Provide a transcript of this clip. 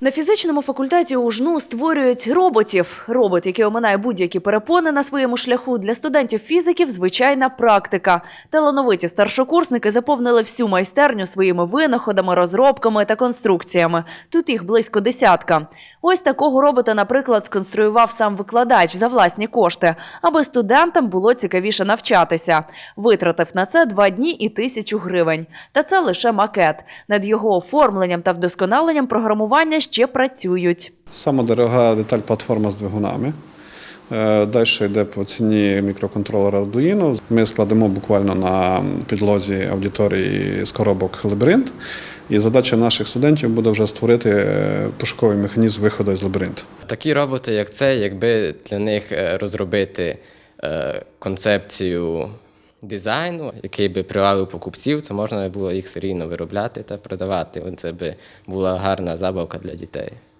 На фізичному факультеті УЖНУ створюють роботів. Робот, який оминає будь-які перепони на своєму шляху, для студентів-фізиків звичайна практика. Талановиті старшокурсники заповнили всю майстерню своїми винаходами, розробками та конструкціями. Тут їх близько десятка. Ось такого робота, наприклад, сконструював сам викладач за власні кошти, аби студентам було цікавіше навчатися. Витратив на це два дні і тисячу гривень. Та це лише макет. Над його оформленням та вдосконаленням програмування ще працюють. Сама дорога деталь платформа з двигунами. Е, Далі йде по ціні мікроконтролер Arduino. Ми складемо буквально на підлозі аудиторії з коробок лабіринт. І задача наших студентів буде вже створити е, пошуковий механізм виходу з лабіринту. Такі роботи, як це, якби для них е, розробити концепцію дизайну, який би привабив покупців, то можна було їх серійно виробляти та продавати. Це би була гарна забавка для дітей.